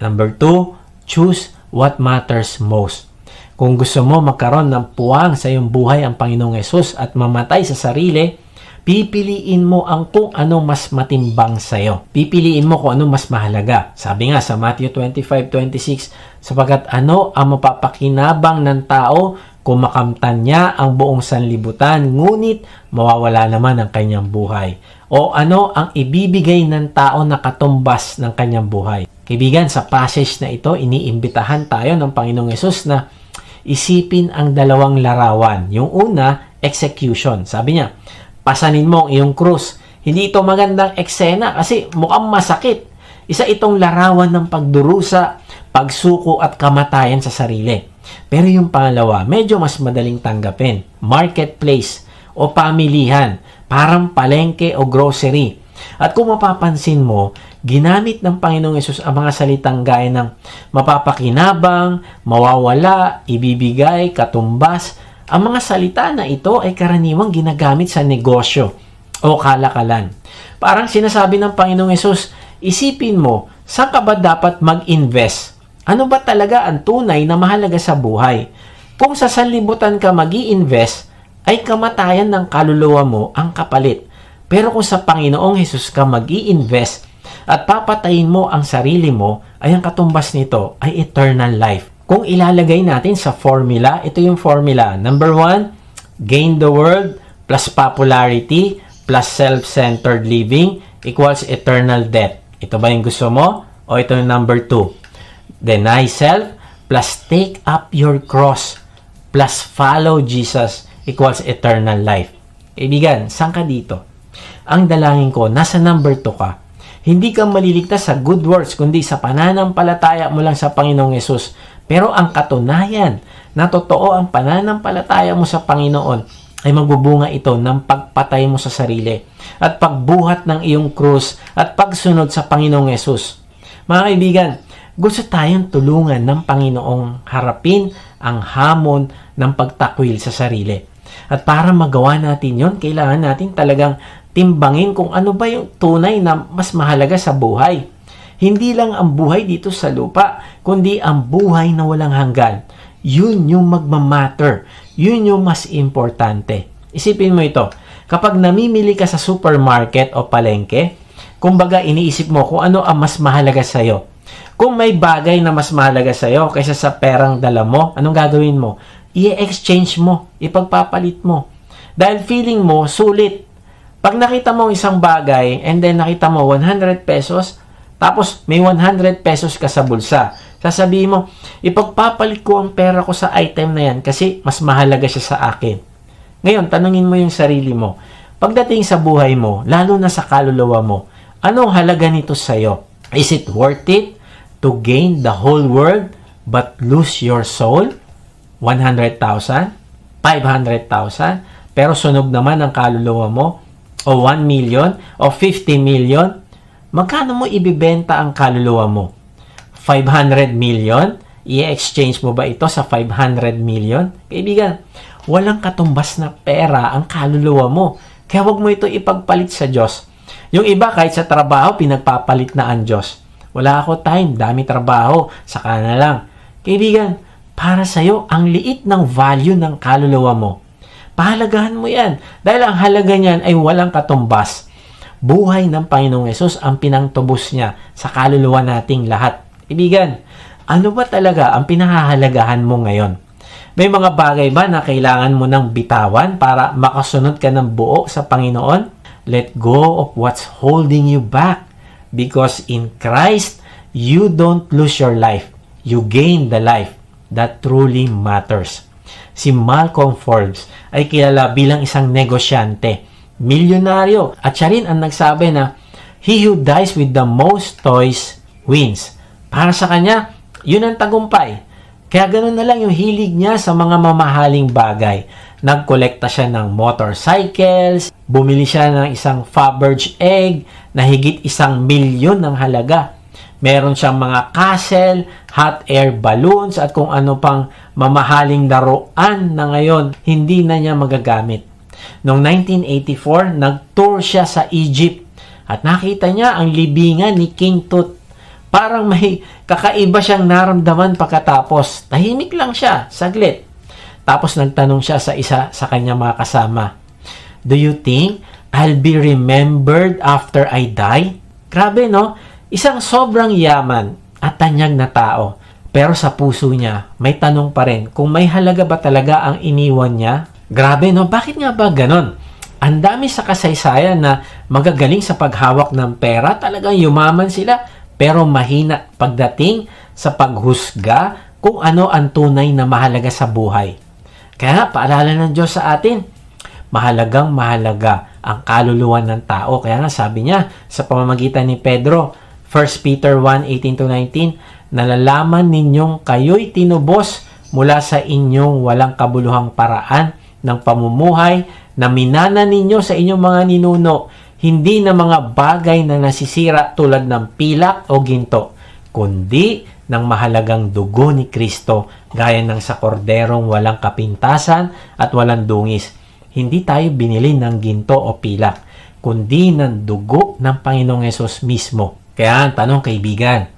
Number two, choose what matters most. Kung gusto mo magkaroon ng puwang sa iyong buhay ang Panginoong Yesus at mamatay sa sarili, pipiliin mo ang kung ano mas matimbang sa iyo. Pipiliin mo kung ano mas mahalaga. Sabi nga sa Matthew 25:26, sapagkat ano ang mapapakinabang ng tao kung makamtan niya ang buong sanlibutan, ngunit mawawala naman ang kanyang buhay. O ano ang ibibigay ng tao na katumbas ng kanyang buhay. Kaibigan, sa passage na ito, iniimbitahan tayo ng Panginoong Yesus na isipin ang dalawang larawan. Yung una, execution. Sabi niya, pasanin mo ang iyong krus. Hindi ito magandang eksena kasi mukhang masakit. Isa itong larawan ng pagdurusa, pagsuko at kamatayan sa sarili. Pero yung pangalawa, medyo mas madaling tanggapin. Marketplace o pamilihan, parang palengke o grocery. At kung mapapansin mo, ginamit ng Panginoong Yesus ang mga salitang gaya ng mapapakinabang, mawawala, ibibigay, katumbas. Ang mga salita na ito ay karaniwang ginagamit sa negosyo o kalakalan. Parang sinasabi ng Panginoong Yesus, isipin mo, saan ka ba dapat mag-invest? Ano ba talaga ang tunay na mahalaga sa buhay? Kung sa sanlibutan ka mag invest ay kamatayan ng kaluluwa mo ang kapalit. Pero kung sa Panginoong Hesus ka mag invest at papatayin mo ang sarili mo, ay ang katumbas nito ay eternal life. Kung ilalagay natin sa formula, ito yung formula. Number one, gain the world plus popularity plus self-centered living equals eternal death. Ito ba yung gusto mo? O ito yung number two? Deny self plus take up your cross plus follow Jesus equals eternal life. Kaibigan, saan ka dito? Ang dalangin ko, nasa number 2 ka. Hindi ka maliligtas sa good works, kundi sa pananampalataya mo lang sa Panginoong Yesus. Pero ang katunayan na totoo ang pananampalataya mo sa Panginoon ay magbubunga ito ng pagpatay mo sa sarili at pagbuhat ng iyong krus at pagsunod sa Panginoong Yesus. Mga kaibigan, gusto tayong tulungan ng Panginoong harapin ang hamon ng pagtakwil sa sarili. At para magawa natin yon, kailangan natin talagang timbangin kung ano ba yung tunay na mas mahalaga sa buhay. Hindi lang ang buhay dito sa lupa, kundi ang buhay na walang hanggan. Yun yung magmamatter. Yun yung mas importante. Isipin mo ito. Kapag namimili ka sa supermarket o palengke, kumbaga iniisip mo kung ano ang mas mahalaga sa'yo. Kung may bagay na mas mahalaga sa'yo kaysa sa perang dala mo, anong gagawin mo? I-exchange mo, ipagpapalit mo. Dahil feeling mo, sulit. Pag nakita mo isang bagay and then nakita mo 100 pesos, tapos may 100 pesos ka sa bulsa, sasabihin mo, ipagpapalit ko ang pera ko sa item na yan kasi mas mahalaga siya sa akin. Ngayon, tanungin mo yung sarili mo. Pagdating sa buhay mo, lalo na sa kaluluwa mo, anong halaga nito sa'yo? Is it worth it? To gain the whole world but lose your soul? 100,000? 500,000? Pero sunog naman ang kaluluwa mo? O 1 million? O 50 million? Magkano mo ibibenta ang kaluluwa mo? 500 million? I-exchange mo ba ito sa 500 million? Kaibigan, walang katumbas na pera ang kaluluwa mo. Kaya wag mo ito ipagpalit sa Diyos. Yung iba kahit sa trabaho, pinagpapalit na ang Diyos. Wala ako time, dami trabaho, saka na lang. Kaibigan, para sa'yo, ang liit ng value ng kaluluwa mo. Pahalagahan mo yan. Dahil ang halaga niyan ay walang katumbas. Buhay ng Panginoong Yesus ang pinangtubos niya sa kaluluwa nating lahat. Kaibigan, ano ba talaga ang pinahahalagahan mo ngayon? May mga bagay ba na kailangan mo ng bitawan para makasunod ka ng buo sa Panginoon? Let go of what's holding you back Because in Christ, you don't lose your life. You gain the life that truly matters. Si Malcolm Forbes ay kilala bilang isang negosyante, milyonaryo, at siya rin ang nagsabi na, He who dies with the most toys wins. Para sa kanya, yun ang tagumpay. Kaya ganun na lang yung hilig niya sa mga mamahaling bagay. Nagkolekta siya ng motorcycles, bumili siya ng isang Faberge egg na higit isang milyon ng halaga. Meron siyang mga castle, hot air balloons at kung ano pang mamahaling laruan na ngayon hindi na niya magagamit. Noong 1984, nag-tour siya sa Egypt at nakita niya ang libingan ni King Tut. Parang may kakaiba siyang naramdaman pagkatapos. Tahimik lang siya, saglit. Tapos nagtanong siya sa isa sa kanyang mga kasama, Do you think I'll be remembered after I die? Grabe, no? Isang sobrang yaman at tanyag na tao. Pero sa puso niya, may tanong pa rin kung may halaga ba talaga ang iniwan niya. Grabe, no? Bakit nga ba ganon? Ang dami sa kasaysayan na magagaling sa paghawak ng pera, talagang yumaman sila, pero mahina pagdating sa paghusga kung ano ang tunay na mahalaga sa buhay. Kaya paalala ng Diyos sa atin, mahalagang mahalaga ang kaluluwa ng tao. Kaya nga sabi niya sa pamamagitan ni Pedro, 1 Peter 1:18-19, nalalaman ninyong kayo'y tinubos mula sa inyong walang kabuluhang paraan ng pamumuhay na minana ninyo sa inyong mga ninuno, hindi na mga bagay na nasisira tulad ng pilak o ginto, kundi ng mahalagang dugo ni Kristo gaya ng sa korderong walang kapintasan at walang dungis. Hindi tayo binili ng ginto o pilak, kundi ng dugo ng Panginoong Yesus mismo. Kaya ang tanong kaibigan,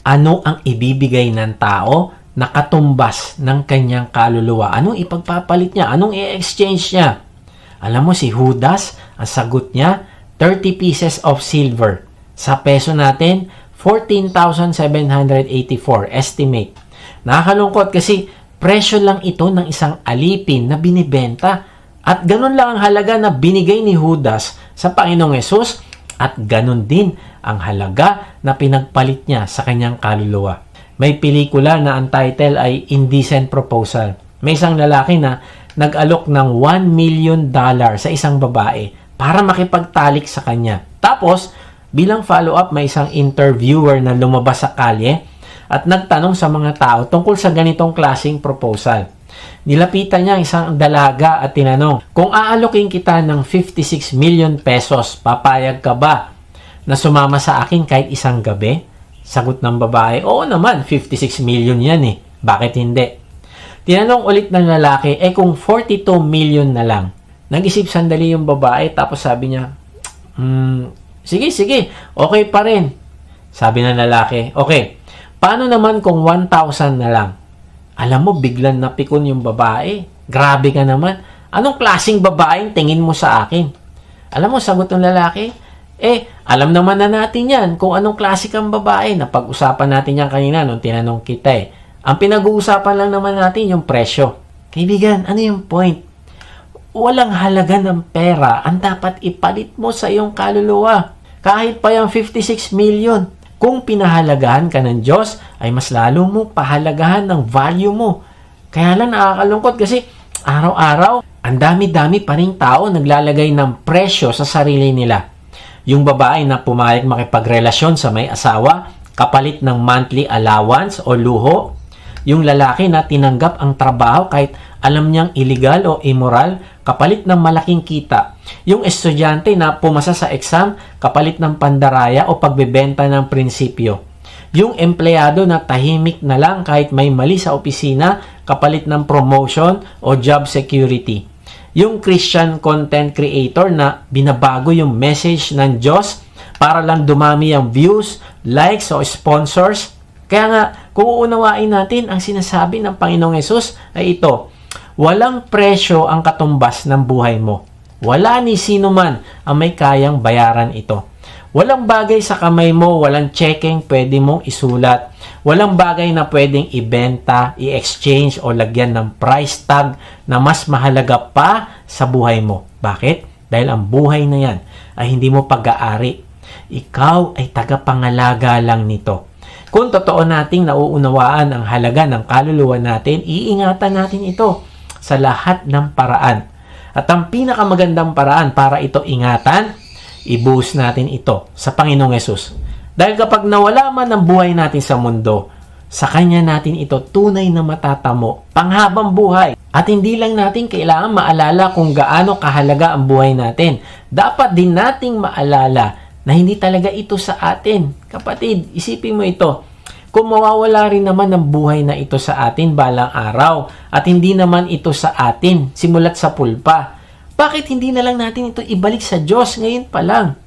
ano ang ibibigay ng tao na katumbas ng kanyang kaluluwa? Anong ipagpapalit niya? Anong i-exchange niya? Alam mo si Judas, ang sagot niya, 30 pieces of silver. Sa peso natin, 14,784 estimate. Nakakalungkot kasi presyo lang ito ng isang alipin na binibenta at ganun lang ang halaga na binigay ni Judas sa Panginoong Yesus at ganun din ang halaga na pinagpalit niya sa kanyang kaluluwa. May pelikula na ang title ay Indecent Proposal. May isang lalaki na nag-alok ng 1 million dollar sa isang babae para makipagtalik sa kanya. Tapos, bilang follow-up, may isang interviewer na lumabas sa kalye at nagtanong sa mga tao tungkol sa ganitong klasing proposal. Nilapitan niya ang isang dalaga at tinanong, kung aalokin kita ng 56 million pesos, papayag ka ba na sumama sa akin kahit isang gabi? Sagot ng babae, oo naman, 56 million yan eh. Bakit hindi? Tinanong ulit ng lalaki, eh kung 42 million na lang. Nag-isip sandali yung babae tapos sabi niya, hmm, sige, sige, okay pa rin. Sabi ng lalaki, okay, paano naman kung 1,000 na lang? Alam mo, biglang napikon yung babae. Grabe ka naman. Anong klasing babaeng tingin mo sa akin? Alam mo, sagot ng lalaki, eh, alam naman na natin yan kung anong klase babae. Napag-usapan natin yan kanina nung tinanong kita eh. Ang pinag-uusapan lang naman natin yung presyo. Kaibigan, ano yung point? Walang halaga ng pera ang dapat ipalit mo sa iyong kaluluwa. Kahit pa yung 56 million. Kung pinahalagahan ka ng Diyos, ay mas lalo mo pahalagahan ng value mo. Kaya lang nakakalungkot kasi araw-araw, ang dami-dami pa rin tao naglalagay ng presyo sa sarili nila. Yung babae na pumayag makipagrelasyon sa may asawa, kapalit ng monthly allowance o luho, yung lalaki na tinanggap ang trabaho kahit alam niyang illegal o immoral, kapalit ng malaking kita. Yung estudyante na pumasa sa exam, kapalit ng pandaraya o pagbebenta ng prinsipyo. Yung empleyado na tahimik na lang kahit may mali sa opisina, kapalit ng promotion o job security. Yung Christian content creator na binabago yung message ng Diyos para lang dumami ang views, likes o sponsors. Kaya nga, kung uunawain natin ang sinasabi ng Panginoong Yesus ay ito, walang presyo ang katumbas ng buhay mo. Wala ni sino man ang may kayang bayaran ito. Walang bagay sa kamay mo, walang checking pwede mong isulat. Walang bagay na pwedeng ibenta, i-exchange o lagyan ng price tag na mas mahalaga pa sa buhay mo. Bakit? Dahil ang buhay na yan ay hindi mo pag-aari. Ikaw ay tagapangalaga lang nito. Kung totoo nating nauunawaan ang halaga ng kaluluwa natin, iingatan natin ito sa lahat ng paraan. At ang pinakamagandang paraan para ito ingatan, ibuhos natin ito sa Panginoong Yesus. Dahil kapag nawala man ang buhay natin sa mundo, sa Kanya natin ito tunay na matatamo, panghabang buhay. At hindi lang natin kailangan maalala kung gaano kahalaga ang buhay natin. Dapat din nating maalala na hindi talaga ito sa atin. Kapatid, isipin mo ito. Kung mawawala rin naman ang buhay na ito sa atin balang araw at hindi naman ito sa atin simulat sa pulpa, bakit hindi na lang natin ito ibalik sa Diyos ngayon pa lang?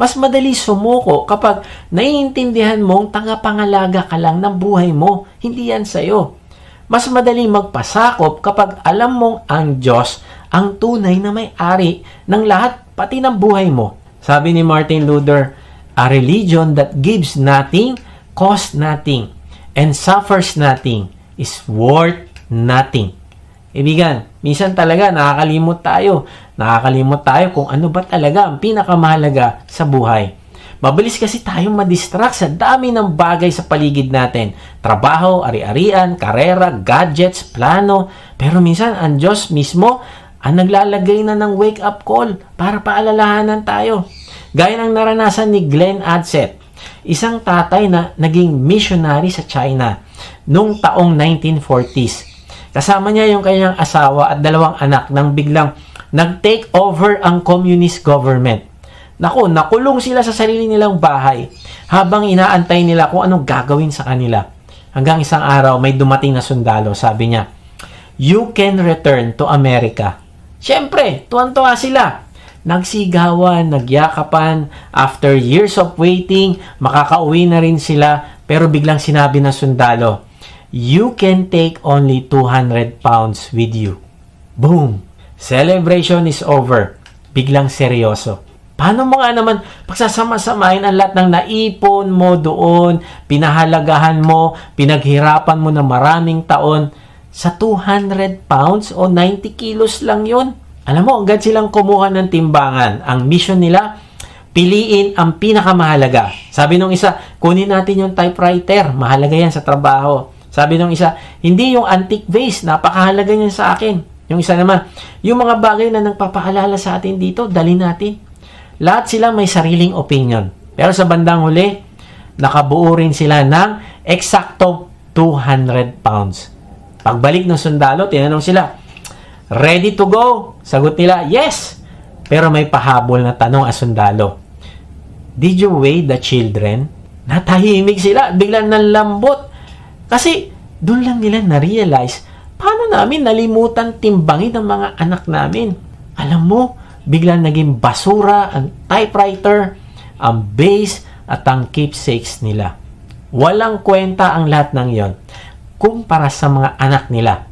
Mas madali sumuko kapag naiintindihan mong tagapangalaga ka lang ng buhay mo. Hindi yan sa'yo. Mas madali magpasakop kapag alam mong ang Diyos ang tunay na may-ari ng lahat pati ng buhay mo. Sabi ni Martin Luther, A religion that gives nothing, costs nothing, and suffers nothing is worth nothing. Ibigan, minsan talaga nakakalimot tayo. Nakakalimot tayo kung ano ba talaga ang pinakamahalaga sa buhay. Mabilis kasi tayong madistract sa dami ng bagay sa paligid natin. Trabaho, ari-arian, karera, gadgets, plano. Pero minsan ang Diyos mismo ang naglalagay na ng wake-up call para paalalahanan tayo. Gaya ng naranasan ni Glenn Adsett, isang tatay na naging missionary sa China noong taong 1940s. Kasama niya yung kanyang asawa at dalawang anak nang biglang nag-take over ang communist government. Naku, nakulong sila sa sarili nilang bahay habang inaantay nila kung anong gagawin sa kanila. Hanggang isang araw, may dumating na sundalo. Sabi niya, You can return to America. Siyempre, tuwan-tuwa sila. Nagsigawan, nagyakapan, after years of waiting, makakauwi na rin sila, pero biglang sinabi ng sundalo, You can take only 200 pounds with you. Boom! Celebration is over. Biglang seryoso. Paano mo nga naman pagsasama-samahin ang lahat ng naipon mo doon, pinahalagahan mo, pinaghirapan mo na maraming taon, sa 200 pounds o 90 kilos lang yon. Alam mo, agad silang kumuha ng timbangan. Ang mission nila, piliin ang pinakamahalaga. Sabi nung isa, kunin natin yung typewriter. Mahalaga yan sa trabaho. Sabi nung isa, hindi yung antique vase. Napakahalaga yan sa akin. Yung isa naman, yung mga bagay na nagpapaalala sa atin dito, dali natin. Lahat sila may sariling opinion. Pero sa bandang huli, nakabuo rin sila ng eksakto 200 pounds. Pagbalik ng sundalo, tinanong sila, Ready to go? Sagot nila, yes. Pero may pahabol na tanong ang sundalo. Did you weigh the children? Natahimik sila, biglang nalambot. Kasi doon lang nila na-realize paano namin nalimutan timbangin ang mga anak namin. Alam mo, biglang naging basura ang typewriter, ang base at ang keepsakes nila. Walang kwenta ang lahat ng yon kumpara sa mga anak nila.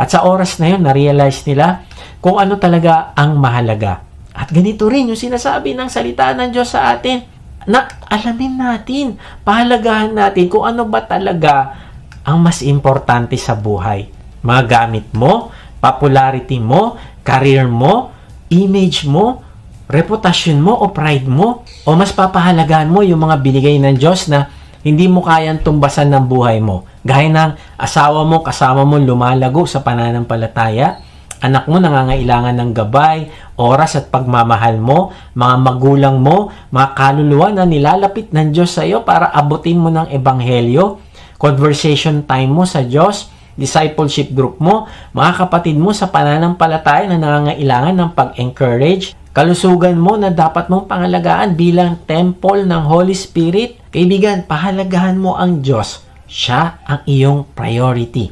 At sa oras na yun, na-realize nila kung ano talaga ang mahalaga. At ganito rin yung sinasabi ng salita ng Diyos sa atin na alamin natin, pahalagahan natin kung ano ba talaga ang mas importante sa buhay. Mga gamit mo, popularity mo, career mo, image mo, reputasyon mo o pride mo, o mas papahalagahan mo yung mga binigay ng Diyos na hindi mo kayang tumbasan ng buhay mo. Gaya ng asawa mo, kasama mo lumalago sa pananampalataya, anak mo nangangailangan ng gabay, oras at pagmamahal mo, mga magulang mo, mga kaluluwa na nilalapit ng Diyos sa iyo para abutin mo ng ebanghelyo, conversation time mo sa Diyos, discipleship group mo, mga kapatid mo sa pananampalataya na nangangailangan ng pag-encourage, kalusugan mo na dapat mong pangalagaan bilang temple ng Holy Spirit. Kaibigan, pahalagahan mo ang Diyos. Siya ang iyong priority.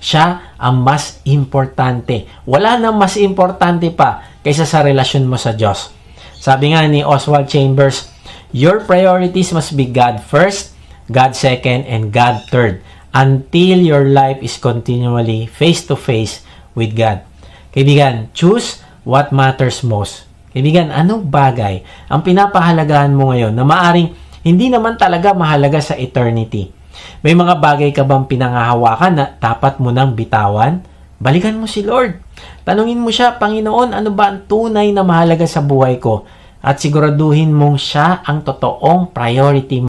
Siya ang mas importante. Wala nang mas importante pa kaysa sa relasyon mo sa Diyos. Sabi nga ni Oswald Chambers, Your priorities must be God first, God second, and God third until your life is continually face to face with God. Kaibigan, choose what matters most. Kaibigan, anong bagay ang pinapahalagahan mo ngayon na maaring hindi naman talaga mahalaga sa eternity? May mga bagay ka bang pinangahawakan na dapat mo nang bitawan? Balikan mo si Lord. Tanungin mo siya, Panginoon, ano ba ang tunay na mahalaga sa buhay ko? At siguraduhin mong siya ang totoong priority mo.